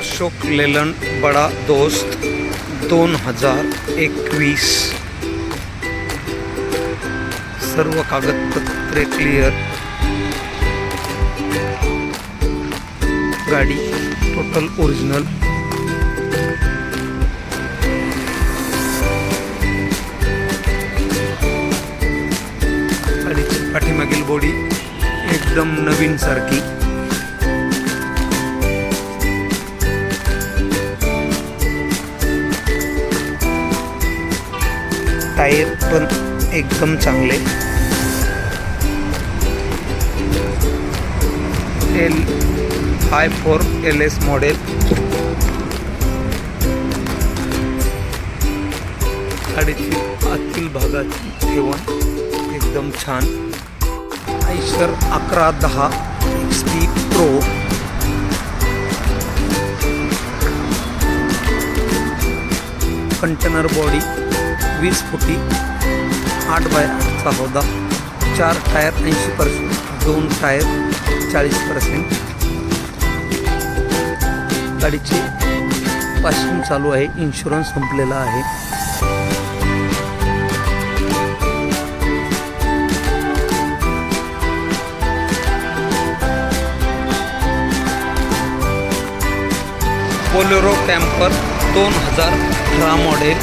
अशोक लेलन बडा दोस्त दोन हजार एकवीस. सर्व कागदपत्रे क्लिअर गाडी टोटल ओरिजिनल गाडीची पाठीमागील बॉडी एकदम नवीन सारखी. टायर पण एकदम चांगले. L I four L S model. गाडीची आतील भागाची ठेवण एकदम छान. आयशर अकरा दहा X P pro container body वीस फुटी आठ बाय आठचा होता चार टायर ऐंशी पर्सेंट दोन टायर चाळीस पर्सेंट गाडीची पासिंग चालू आहे इन्शुरन्स संपलेला आहे. बोलेरो टॅम्पर दोन हजार अठरा model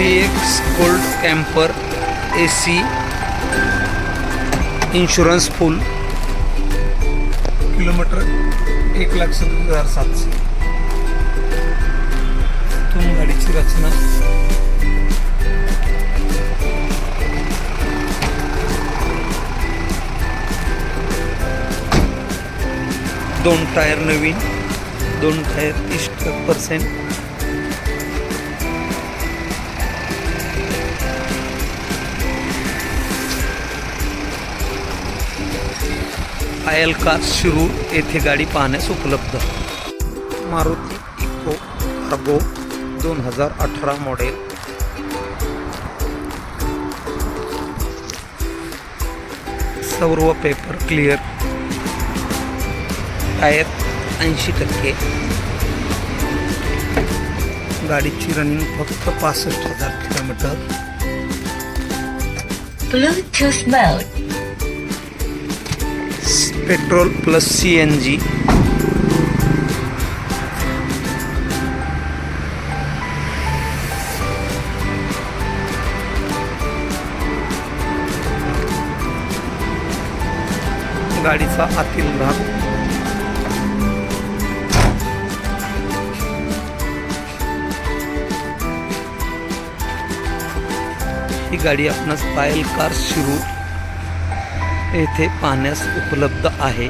P X gold camper A C insurance full kilometre एक लाख सत्तर हजार सातशे. तुम गाडीची रचना. दोन टायर नवीन दोन टायर तीस पर्सेंट आयल कार येथे गाडी पाहण्यास उपलब्ध. मारुती इको कार्गो दोन हजार अठरा मॉडेल सर्व पेपर क्लिअर टायर ऐंशी टक्के. गाडीची रनिंग फक्त पासष्ट हजार kilometre. Petrol plus C N G गाडीचा आतील भाग. ही गाडी आपणास पायल कार शिरू येथे पाहण्यास उपलब्ध आहे.